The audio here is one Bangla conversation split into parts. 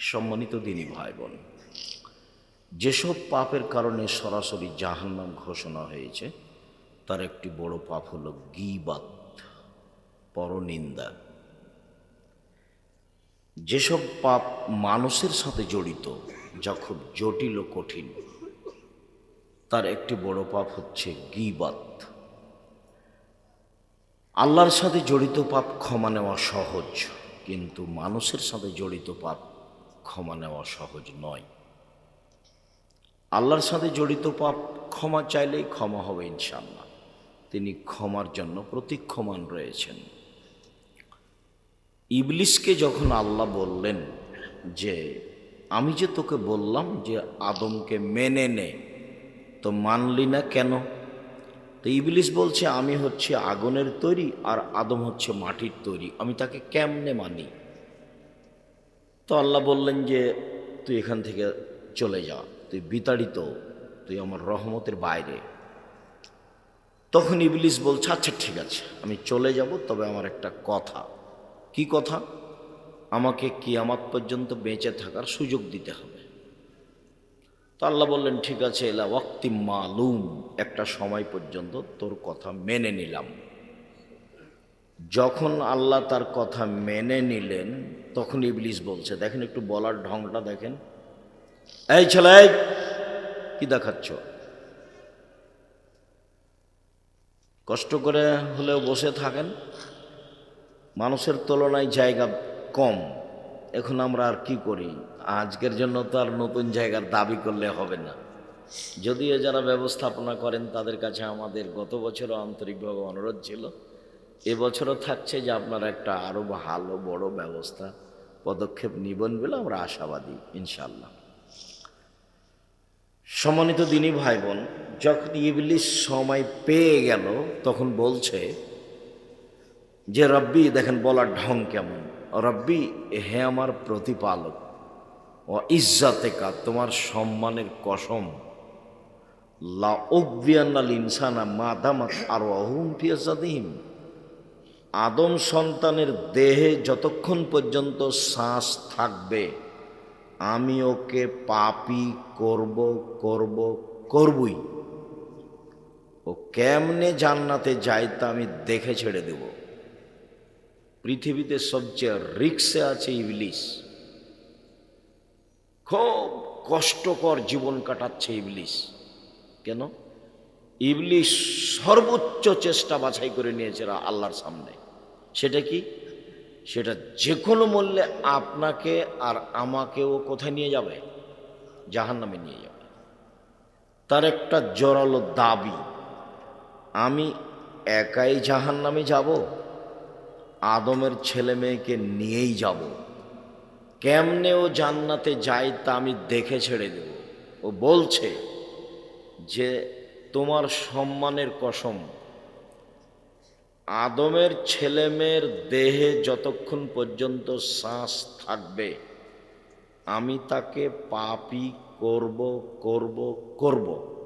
সম্মানিত দিনী ভাই বোন যেসব পাপের কারণে সরাসরি জাহান্নাম ঘোষণা হয়েছে, তার একটি বড় পাপ হলো গিবাত, পরনিন্দা। যেসব পাপ মানুষের সাথে জড়িত, যা খুব জটিল ও কঠিন, তার একটি বড় পাপ হচ্ছে গিবাত। আল্লাহর সাথে জড়িত পাপ ক্ষমা নেওয়া সহজ, কিন্তু মানুষের সাথে জড়িত পাপ ক্ষমা নেওয়া সহজ নয়। আল্লাহর সাথে জড়িত পাপ ক্ষমা চাইলেই ক্ষমা হবে ইনশাল্লাহ তিনি ক্ষমার জন্য প্রতীক্ষমান রয়েছেন। ইবলিসকে যখন আল্লাহ বললেন যে, আমি যে তোকে বললাম যে আদমকে মেনে নে, তো মানলি না কেন? তো ইবলিস বলছে, আমি হচ্ছে আগুনের তৈরি আর আদম হচ্ছে মাটির তৈরি। আমি তাকে কেমনে মানি? তো আল্লাহ বললেন যে, তুই এখান থেকে চলে যা। তুই বিতাড়িত। তুই আমার রহমতের বাইরে। তখন ইবলিস বলছে আচ্ছা ঠিক আছে। আমি চলে যাব, তবে আমার একটা কথা। কি কথা? আমাকে কিয়ামাত পর্যন্ত বেঁচে থাকার সুযোগ দিতে হবে। তো আল্লাহ বললেন, ঠিক আছে, এলা ওয়াক্তি মালুম। একটা সময় পর্যন্ত তোর কথা মেনে নিলাম। যখন আল্লাহ তার কথা মেনে নিলেন, তখন ইবলিস বলছে, দেখেন একটু বলার ঢংটা দেখেন। এই ছেলে, কি দেখাচ্ছ? কষ্ট করে হলেও বসে থাকেন। মানুষের তুলনায় জায়গা কম। এখন আমরা আর কি করি? আজকের জন্য তো আর নতুন জায়গার দাবি করলে হবে না। যদিও যারা ব্যবস্থাপনা করেন, তাদের কাছে আমাদের গত বছরও আন্তরিকভাবে অনুরোধ ছিল। এবছরও থাকছে যে আপনারা একটা আরও ভালো, বড় ব্যবস্থা, পদক্ষেপ নিবেন বলে আমরা আশাবাদী ইনশাল্লাহ সম্মানিত দিনী ভাই বোন যখন ইবলিস সময় পেয়ে গেল, তখন বলছে যে, রব্বি, দেখেন বলার ঢং কেমন। রব্বি, হে আমার প্রতিপালক, ও ইজ্জাতেকা, তোমার সম্মানের কসম। লা ইনসানা মাদামাত আর অহুম ফিয়াজাদিহিম আদম সন্তানের দেহে যতক্ষণ পর্যন্ত শ্বাস থাকবে, আমি ওকে পাপি করব করব, করবই। ও কেমনে জান্নাতে যায় তা আমি দেখে ছেড়ে দেব। পৃথিবীতে সবচেয়ে রিক্সে আছে ইবলিস। খুব কষ্টকর জীবন কাটাচ্ছে ইবলিস। কেন? ইবলিস সর্বোচ্চ চেষ্টা বাছাই করে নিয়েছে আল্লাহর সামনে। সেটা কি? সেটা যে কোনো মূল্যে আপনাকে আর আমাকেও কোথায় নিয়ে যাবে? জাহান নামে নিয়ে যাবে। তার একটা জোরালো দাবি, আমি একাই জাহান নামে যাব, আদমের ছেলে মেয়েকে নিয়েই যাব। কেমনে ও জান্নাতে যায় তা আমি দেখে ছেড়ে দেব। ও বলছে যে, তোমার সম্মানের কসম আদমের ছেলেমেয়ের দেহে যতক্ষণ পর্যন্ত শ্বাস থাকবে, আমি তাকে পাপি করব করব করব।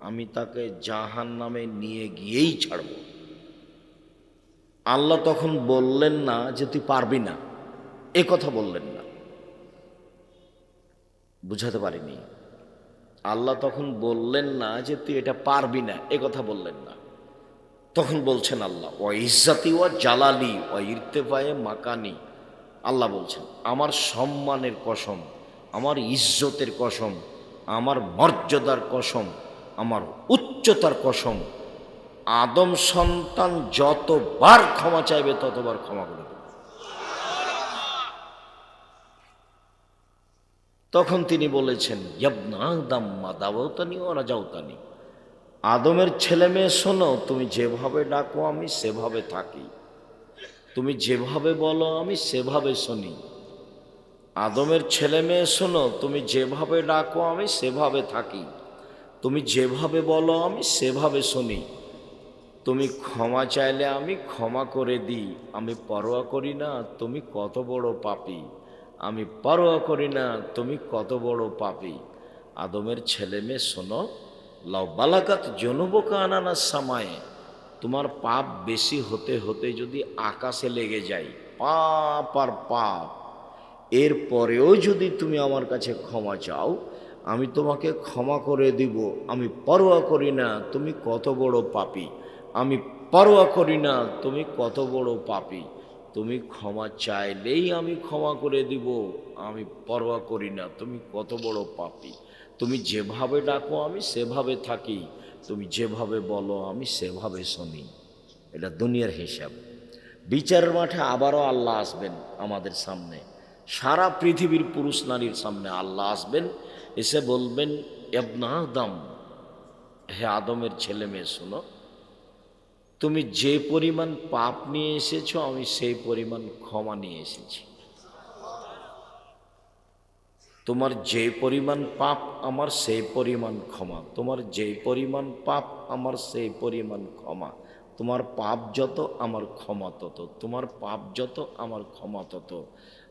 আমি তাকে জাহান নামে নিয়ে গিয়েই ছাড়ব। আল্লাহ তখন বললেন না যে তুই পারবি না। এ কথা বললেন না। বুঝাতে পারিনি। আল্লাহ তখন বললেন না যে তুই এটা পারবি না। এ কথা বললেন না। তখন বলছেন আল্লাহ ও ইজ্জাতি ও জালালি ও ইর্তেফায়ে মাকানি। আল্লাহ বলছেন, আমার সম্মানের কসম, আমার ইজ্জতের কসম, আমার মর্যাদার কসম, আমার উচ্চতার কসম, আদম সন্তান যতবার ক্ষমা চাইবে ততবার ক্ষমা করে তখন তিনি বলেছেন, ইয়াবনা দাম্মা দাওতানি ও যাওতানি আদমের ছেলে মেয়ে শোনো, তুমি যেভাবে ডাকো, আমি সেভাবে থাকি। তুমি যেভাবে বলো, আমি সেভাবে শুনি। আদমের ছেলে মেয়ে শোনো, তুমি যেভাবে ডাকো, আমি সেভাবে থাকি। তুমি যেভাবে বলো, আমি সেভাবে শুনি। তুমি ক্ষমা চাইলে আমি ক্ষমা করে দিই। আমি পরোয়া করি না, তুমি কত বড় পাপি। আমি পরোয়া করি না, তুমি কত বড় পাপি। আদমের ছেলে মেয়ে শোনো লাউ বালাকাত জনবকা আনানা সামায়ে, তোমার পাপ বেশি হতে হতে যদি আকাশে লেগে যায়, পাপ আর পাপ। এর পরেও যদি তুমি আমার কাছে ক্ষমা চাও, আমি তোমাকে ক্ষমা করে দিব, আমি পরোয়া করি না, তুমি কত বড় পাপি। আমি পরোয়া করি না, তুমি কত বড় পাপি। তুমি ক্ষমা চাইলেই আমি ক্ষমা করে দিব, আমি পরোয়া করি না, তুমি কত বড় পাপী। তুমি যেভাবে ডাকো, আমি সেভাবে থাকি। তুমি যেভাবে বলো, আমি সেভাবে শুনি। এটা দুনিয়ার হিসাব। বিচারের মাঠে আবারও আল্লাহ আসবেন আমাদের সামনে। সারা পৃথিবীর পুরুষ নারীর সামনে আল্লাহ আসবেন। এসে বলবেন এবনা আদম, হে আদমের ছেলে মেয়ে, শোনো। তুমি যে পরিমাণ পাপ নিয়ে এসেছ, আমি সেই পরিমাণ ক্ষমা নিয়ে এসেছি। তোমার যে পরিমাণ পাপ আমার সেই পরিমাণ ক্ষমা। তোমার যে পরিমাণ পাপ আমার সেই পরিমাণ ক্ষমা। তোমার পাপ যত আমার ক্ষমা তত। তোমার পাপ যত আমার ক্ষমা তত।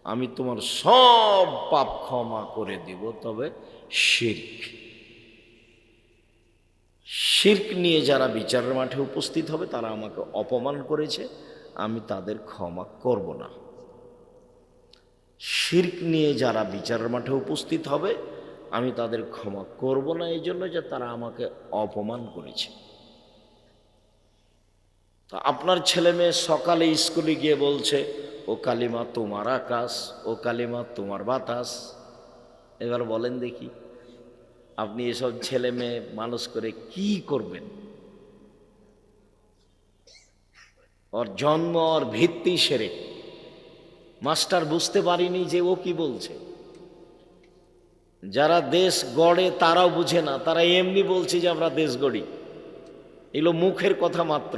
আমি তোমার সব পাপ ক্ষমা করে দিব, তবে শির্ক। শির্ক নিয়ে যারা বিচারের মাঠে উপস্থিত হবে, তারা আমাকে অপমান করেছে। আমি তাদের ক্ষমা করব না। শির্ক নিয়ে যারা বিচারের মাঠে উপস্থিত হবে, আমি তাদের ক্ষমা করব না, এই জন্য যে তারা আমাকে অপমান করেছে। তা আপনার ছেলে মেয়ে সকালে স্কুলে গিয়ে বলছে, ও কালিমা তোমার আকাশ, ও কালিমা তোমার বাতাস। এবার বলেন দেখি, আপনি এসব ছেলে মেয়ে মানুষ করে কি করবেন? ওর জন্ম ওর ভিত্তি সেরে মাস্টার বুঝতে পারিনি যে ও কি বলছে। যারা দেশ গড়ে তারাও বুঝে না, তারা এমনি বলছে যে আমরা দেশ গড়ি। এগুলো মুখের কথা মাত্র,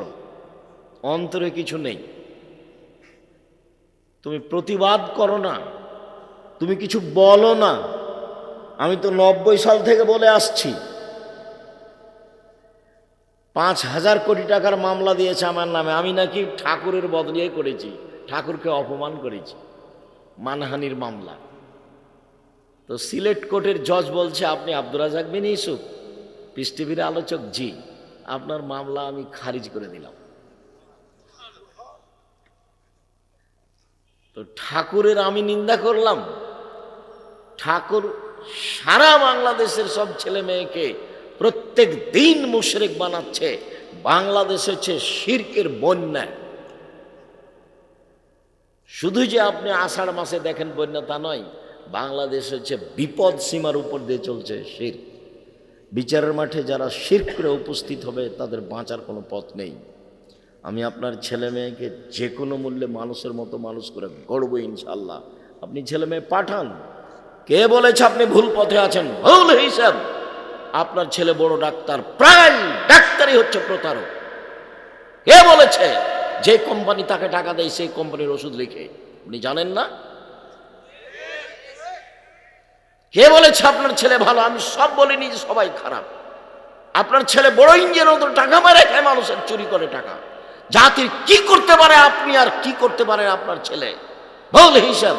অন্তরে কিছু নেই। তুমি প্রতিবাদ করো না, তুমি কিছু বলো না। আমি তো নব্বই সাল থেকে বলে আসছি। পাঁচ হাজার কোটি টাকার মামলা দিয়েছে আমার নামে, আমি নাকি ঠাকুরের বদলিয়ে করেছি। ঠাকুরকে অপমান করেছি। মানহানির মামলা। তো সিলেট কোর্টের জজ বলছে, আপনি আব্দুল রাজাক বিন ইসুফ পিস টিভির আলোচক, জি, আপনার মামলা আমি খারিজ করে দিলাম। তো ঠাকুরের আমি নিন্দা করলাম। ঠাকুর সারা বাংলাদেশের সব ছেলে মেয়েকে প্রত্যেক দিন মুশরেক বানাচ্ছে। বাংলাদেশ হচ্ছে শির্কের বন্যা। শুধু যে আপনি আষাঢ় মাসে দেখেন বন্যা তা নয়, বাংলাদেশ হচ্ছে বিপদ সীমার উপর দিয়ে চলছে শির। বিচারের মাঠে যারা শির করে উপস্থিত হবে, তাদের বাঁচার কোনো পথ নেই। আমি আপনার ছেলে মেয়েকে যে কোনো মূল্যে মানুষের মতো মানুষ করে গড়ব ইনশাল্লাহ আপনি ছেলে মেয়ে পাঠান। কে বলেছে আপনি ভুল পথে আছেন? ভুল হিসাব। আপনার ছেলে বড় ডাক্তার, প্রায় ডাক্তারই হচ্ছে প্রতারক। কে বলেছে? যে কোম্পানি তাকে টাকা দেয়, সেই কোম্পানির ওষুধ লিখে। আপনি জানেন না? কে বলেছে আপনার ছেলে ভালো? আমি সব বলিনি যে সবাই খারাপ। আপনার ছেলে বড় ইঞ্জিনের মতো টাকা মেরে খায় মানুষের চুরি করে টাকা। জাতির কি করতে পারে, আপনি আর কি করতে পারে আপনার ছেলে? ভুল হিসাব।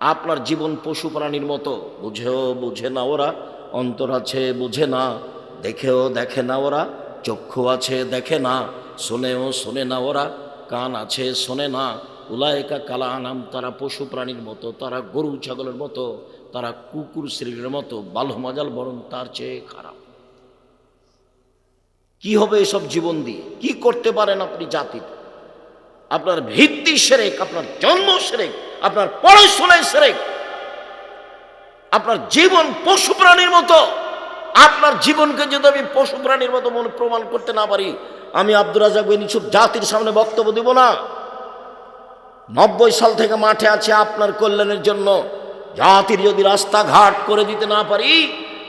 আপনার জীবন পশু প্রাণীর মতো। বুঝেও বুঝে না ওরা, অন্তর আছে বুঝে না। দেখেও দেখে না ওরা, চক্ষু আছে দেখে না। শোনেও শোনে না ওরা, কান আছে শোনে না। উলায়কা কালা আনাম তারা পশু প্রাণীর মতো, তারা গরু ছাগলের মতো, তারা কুকুর শ্রীর মতো বাল্য মাজাল বরং তার চেয়ে খারাপ। কি হবে এসব জীবন দিয়ে? কি করতে পারেন আপনি জাতিতে আপনার ভিত্তি সেরেক, আপনার জন্ম সেরেক, আপনার পড়াশোনায় সেরেক। আপনার জীবন পশু প্রাণীর মতো। আপনার জীবনকে যদি আমি পশু প্রাণীর মতো মনে প্রমাণ করতে না পারি আমি আব্দুল রাজাক বিন ইউসুফ জাতির সামনে বক্তব্য দিব না। নব্বই সাল থেকে মাঠে আছে আপনার কল্যাণের জন্য। জাতির যদি রাস্তাঘাট করে দিতে না পারি,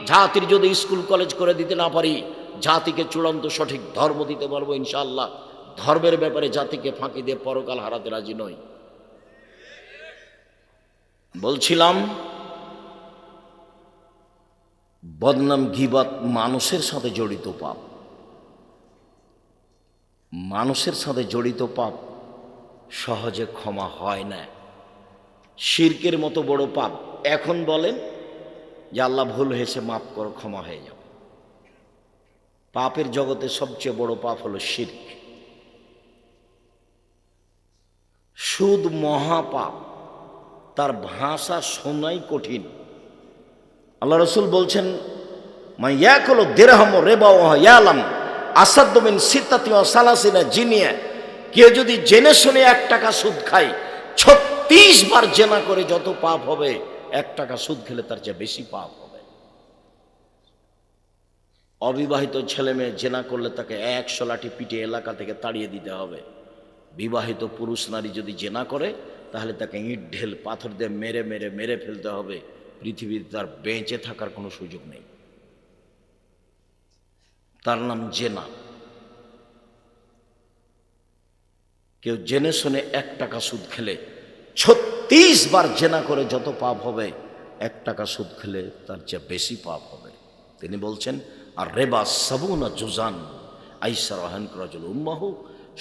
জাতির যদি স্কুল, কলেজ করে দিতে না পারি, জাতিকে চূড়ান্ত সঠিক ধর্ম দিতে পারব ইনশাল্লাহ ধর্মের ব্যাপারে জাতিকে ফাঁকি দিয়ে পরকাল হারাতে রাজি নই। বলছিলাম, বদনাম গিবাত মানুষের সাথে জড়িত পাপ। মানুষের সাথে জড়িত পাপ সহজে ক্ষমা হয় না। শির্কের মতো বড় পাপ এখন বলেন যে আল্লাহ ভুল হয়েছে, মাফ করো, ক্ষমা হয়ে যাবে পাপের জগতে সবচেয়ে বড় পাপ হলো শির্ক। সুদ মহাপাপ, তার ভাষা শোনাই কঠিন। আল্লাহ রসুল বলছেন মা ইয়াকুলু দিরহাম রেবা ও ইয়ালাম। আসাদ্দমিন সিত্তাতি ও সালাসিনা জিনিয়া। কেউ যদি জেনে শুনে এক টাকা সুদ খায়, ছত্রিশ বার জেনা করে যত পাপ হবে, এক টাকা সুদ খেলে তার চেয়ে বেশি পাপ হবে। অবিবাহিত ছেলে মেয়ে জেনা করলে তাকে একশো লাঠি পিটে এলাকা থেকে তাড়িয়ে দিতে হবে। বিবাহিত পুরুষ নারী যদি জেনা করে, তাহলে তাকে ইট ঢেল পাথর দিয়ে মেরে মেরে মেরে ফেলতে হবে। পৃথিবীতে তার বেঁচে থাকার কোনো সুযোগ নেই। তার নাম জেনা। কেউ জেনে শুনে এক টাকা সুদ খেলে, ছত্রিশ বার জেনা করে যত পাপ হবে, এক টাকা সুদ খেলে তার চেয়ে বেশি পাপ হবে। তিনি বলছেন, আর রেবা সাবুনা জুজান আইসা রহান করাজল উম্মাহু,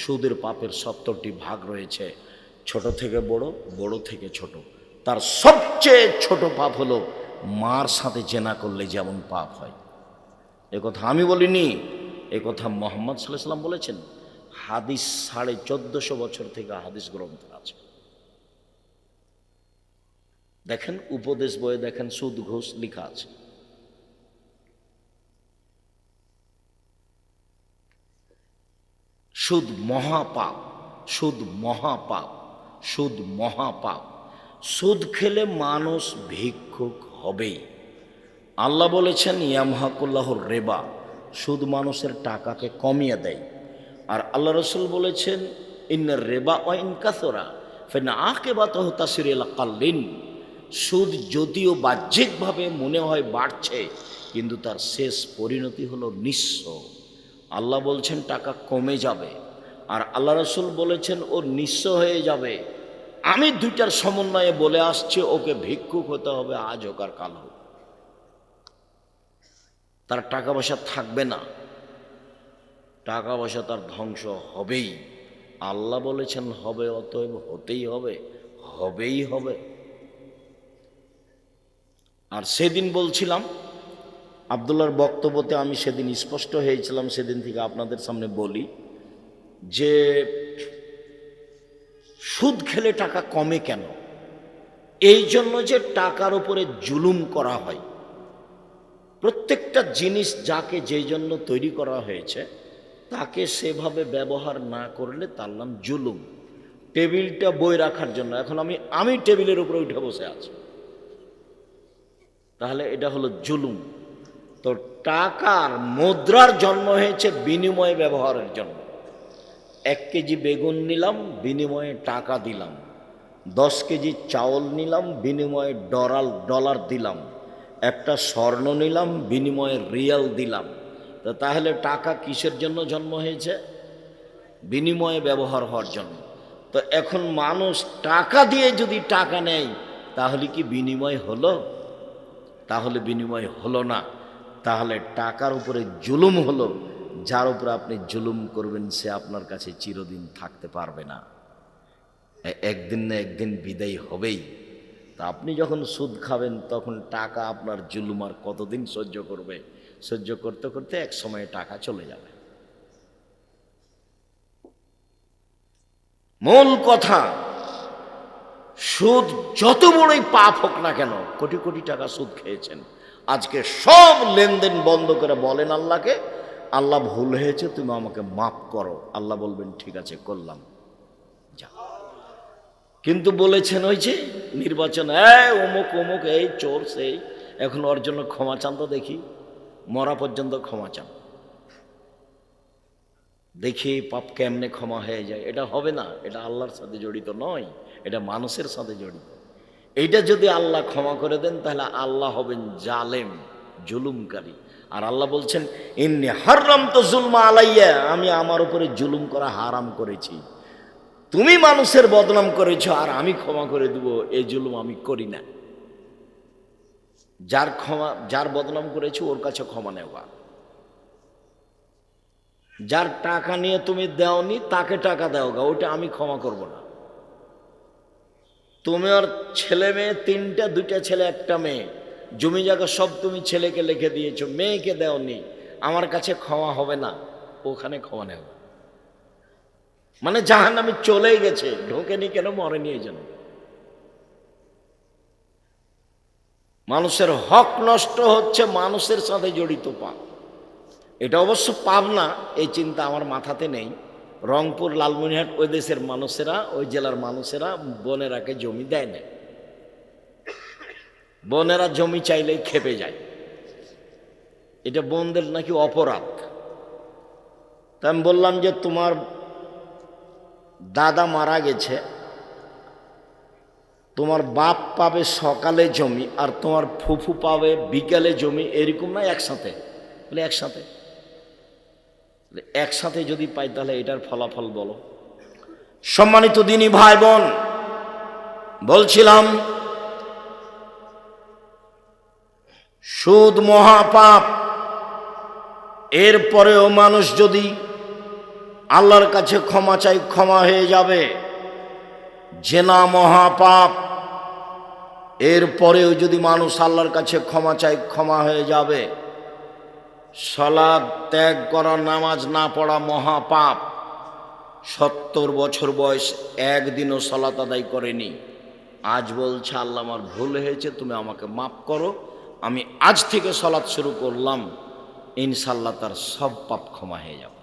সুদের পাপের সত্তরটি ভাগ রয়েছে, ছোট থেকে বড় বড় থেকে ছোট। তার সবচেয়ে ছোট পাপ হলো মার সাথে জেনা করলে যেমন পাপ হয়। এ কথা আমি বলিনি, এ কথা মোহাম্মদ সাল্লাম বলেছেন। হাদিস সাড়ে চোদ্দশো বছর থেকে হাদিস গ্রন্থ আছে। দেখেন, উপদেশ বইয়ে দেখেন, সুদ, ঘোষ লেখা আছে। সুদ মহাপাপ সুদ মহাপাপ সুদ মহাপাপ। সুদ খেলে মানুষ ভিক্ষুক হবেই। আল্লাহ বলেছেন ইয়ামহাকুল্লাহর রেবা সুদ মানুষের টাকাকে কমিয়ে দেয়। আর আল্লাহ রসুল বলেছেন, ইন্নার রেবা ও ইনকাসরা ফেন আকে বা তহতাসির এলাকাল্লিন সুদ যদিও বাহ্যিকভাবে মনে হয় বাড়ছে, কিন্তু তার শেষ পরিণতি হলো নিঃস্ব। আল্লাহ বলছেন, টাকা কমে যাবে আর আল্লাহ রসুল বলেছেন, ও নিঃস্ব হয়ে যাবে। আমি দুইটার সমন্বয়ে বলে আসছি, ওকে ভিক্ষুক হতে হবে আজ হোক আর কাল হোক। তার টাকা পয়সা থাকবে না। টাকা পয়সা তার ধ্বংস হবেই। আল্লাহ বলেছেন, হবে, অতএব হতেই হবে, হবেই হবে। আর সেদিন বলছিলাম আবদুল্লার বক্তব্যতে আমি সেদিন স্পষ্ট হয়েছিলাম, সেদিন থেকে আপনাদের সামনে বলি যে, সুদ খেলে টাকা কমে কেন? এই জন্য যে টাকার উপরে জুলুম করা হয়। প্রত্যেকটা জিনিস যাকে যেই জন্য তৈরি করা হয়েছে, তাকে সেভাবে ব্যবহার না করলে তার নাম জুলুম। টেবিলটা বই রাখার জন্য। এখন আমি আমি টেবিলের উপরে উঠে বসে আছি। তাহলে এটা হলো জুলুম। তো টাকার মুদ্রার জন্ম হয়েছে বিনিময় ব্যবহারের জন্য। এক কেজি বেগুন নিলাম, বিনিময়ে টাকা দিলাম। দশ কেজি চাউল নিলাম, বিনিময়ে ডলার ডলার দিলাম। একটা স্বর্ণ নিলাম, বিনিময়ে রিয়াল দিলাম। তো তাহলে টাকা কিসের জন্য জন্ম হয়েছে? বিনিময়ে ব্যবহার হওয়ার জন্য। তো এখন মানুষ টাকা দিয়ে যদি টাকা নেয়, তাহলে কি বিনিময় হলো? তাহলে বিনিময় হলো না। তাহলে টাকার উপরে জুলুম হলো। যার উপরে আপনি জুলুম করবেন, সে আপনার কাছে চিরদিন থাকতে পারবে না। একদিন না একদিন বিদায় হবেই। তা আপনি যখন সুদ খাবেন, তখন টাকা আপনার জুলুম আর কতদিন সহ্য করবে? সহ্য করতে করতে এক সময় টাকা চলে যাবে। মূল কথা, সুদ যত বড়ই পাপ হোক না কেন, কোটি কোটি টাকা সুদ খেয়েছেন। আজকে সব লেনদেন বন্ধ করে বলেন আল্লাহকে, আল্লাহ ভুল হয়েছে, তুমি আমাকে মাফ করো। আল্লাহ বলবেন, ঠিক আছে, করলাম। কিন্তু বলেছেন ওই যে নির্বাচন, এই অমুক অমুক, এই চোর, সেই। এখন ওর জন্য ক্ষমা চান তো দেখি, মরা পর্যন্ত ক্ষমা চান। দেখি পাপ কেমনে ক্ষমা হয়ে যায়। এটা হবে না, এটা আল্লাহর সাথে জড়িত নয়, এটা মানুষের সাথে জড়িত। এইটা যদি আল্লাহ ক্ষমা করে দেন, তাহলে আল্লাহ হবেন জালেম, জুলুমকারী। আর আল্লাহ বলছেন, ইন্নি হারাম তো জুলমা আলাইয়া আমি আমার উপরে জুলুম করা হারাম করেছি। তুমি মানুষের বদনাম করেছ, আর আমি ক্ষমা করে দেব, এই জুলুম আমি করি না। যার ক্ষমা, যার বদনাম করেছ, ওর কাছে ক্ষমা নেওয়া। যার টাকা নিয়ে তুমি দেওনি, তাকে টাকা দাও গা ওটা আমি ক্ষমা করব না। তুমি আর ছেলে মেয়ে, তিনটা, দুইটা ছেলে, একটা মেয়ে, জমি জায়গা সব তুমি ছেলেকে লিখে দিয়েছ, মেয়েকে দেওনি, আমার কাছে ক্ষমা হবে না, ওখানে ক্ষমা নেও মানে জাহান আমি চলেই গেছে, ঢোকেনি কেন, মরেনি এই জন্য। মানুষের হক নষ্ট হচ্ছে মানুষের সাথে জড়িত পাপ। এটা অবশ্য পাপ না, এই চিন্তা আমার মাথাতে নেই। রংপুর, লালমনিরহাট, ওই দেশের মানুষেরা, ওই জেলার মানুষেরা বোনেরাকে জমি দেয় না। বোনেরা জমি চাইলেই খেপে যায়। এটা বোনদের নাকি অপরাধ। তা আমি বললাম যে তোমার দাদা মারা গেছে, তোমার বাপ পাবে সকালে জমি আর তোমার ফুফু পাবে বিকালে জমি, এরকম না একসাথে? বলে একসাথে। একসাথে যদি পাই তাহলে এটার ফলাফল বলো। সম্মানিত দিনই ভাই বোন বলছিলাম, সুদ মহাপাপ, এরপরেও মানুষ যদি আল্লাহর কাছে ক্ষমা চাই, ক্ষমা হয়ে যাবে। জেনা মহাপাপ। এরপরেও যদি মানুষ আল্লাহর কাছে ক্ষমা চাই ক্ষমা হয়ে যাবে। সলাদ ত্যাগ করা, নামাজ না পড়া মহাপাপ। সত্তর বছর বয়স, একদিনও সলাত আদায় করেনি। আজ বলছে, আল্লাহ আমার ভুল হয়েছে, তুমি আমাকে মাফ করো। আমি আজ থেকে সলাৎ শুরু করলাম। ইনশাল্লাহ তার সব পাপ ক্ষমা হয়ে যাবে।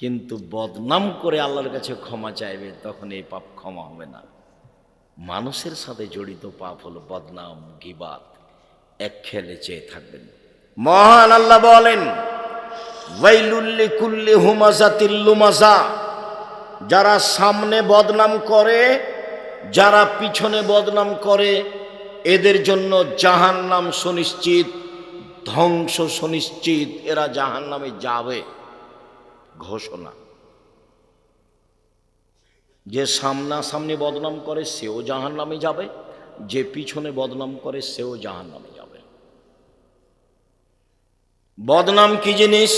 কিন্তু বদনাম করে আল্লাহর কাছে ক্ষমা চাইবে, তখন এই পাপ ক্ষমা হবে না। মানুষের সাথে জড়িত পাপ হলো বদনাম গিবাত এক খেলে চেয়ে থাকবেন। মহান আল্লাহ বলেন কুল্লি হুমাজা তিল্লুমাজা যারা সামনে বদনাম করে, যারা পিছনে বদনাম করে, এদের জন্য জাহান্নাম সুনিশ্চিত, ধ্বংস সুনিশ্চিত, এরা জাহান্নামে যাবে। ঘোষণা। যে সামনাসামনি বদনাম করে সেও জাহান নামে যাবে, যে পিছনে বদনাম করে সেও জাহান নামে যাবে। বদনাম কি জিনিস?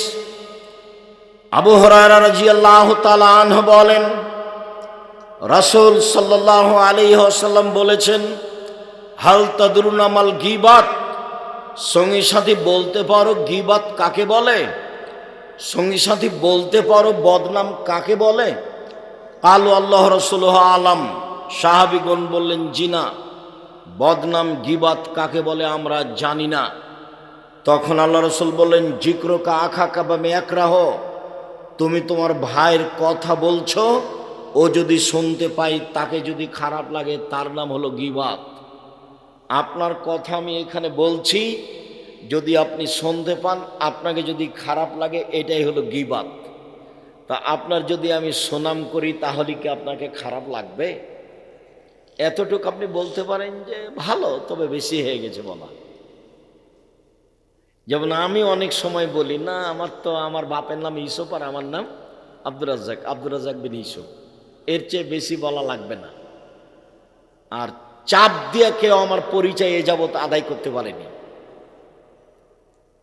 আবু হরারা রাজি আল্লাহ তালাহ বলেন, রাসুল সাল্লাহ আলী আসাল্লাম বলেছেন, হাল তাদরুন আমাল গিবাত? সঙ্গী সাথী বলতে পারো, গিবাত কাকে বলে? সঙ্গী সাথী বলতে পারো, বদনাম কাকে বলে? আলু আল্লাহ রসুল আলাম, সাহাবিগণ বললেন, জিনা, বদনাম, গিবাত কাকে বলে আমরা জানি না। তখন আল্লাহ রসুল বললেন জিক্রকা আখা কাবামে একরাহ তুমি তোমার ভাইয়ের কথা বলছো, ও যদি শুনতে পাই তাকে যদি খারাপ লাগে, তার নাম হলো গিবাত। আপনার কথা আমি এখানে বলছি যদি আপনি শুনতে পান, আপনাকে যদি খারাপ লাগে, এটাই হলো গিবাত। তা আপনার যদি আমি সুনাম করি, তাহলে কি আপনাকে খারাপ লাগবে? এতটুকু আপনি বলতে পারেন যে, ভালো, তবে বেশি হয়ে গেছে বলা। যেমন আমি অনেক সময় বলি, না, আমার তো, আমার বাপের নাম ইসুফ আর আমার নাম আব্দুর রাজ্জাক আব্দুর রাজ্জাক বিন ইসুফ এর চেয়ে বেশি বলা লাগবে না। আর চাপ দিয়ে কেউ আমার পরিচয় এ যাবত আদায় করতে পারেনি।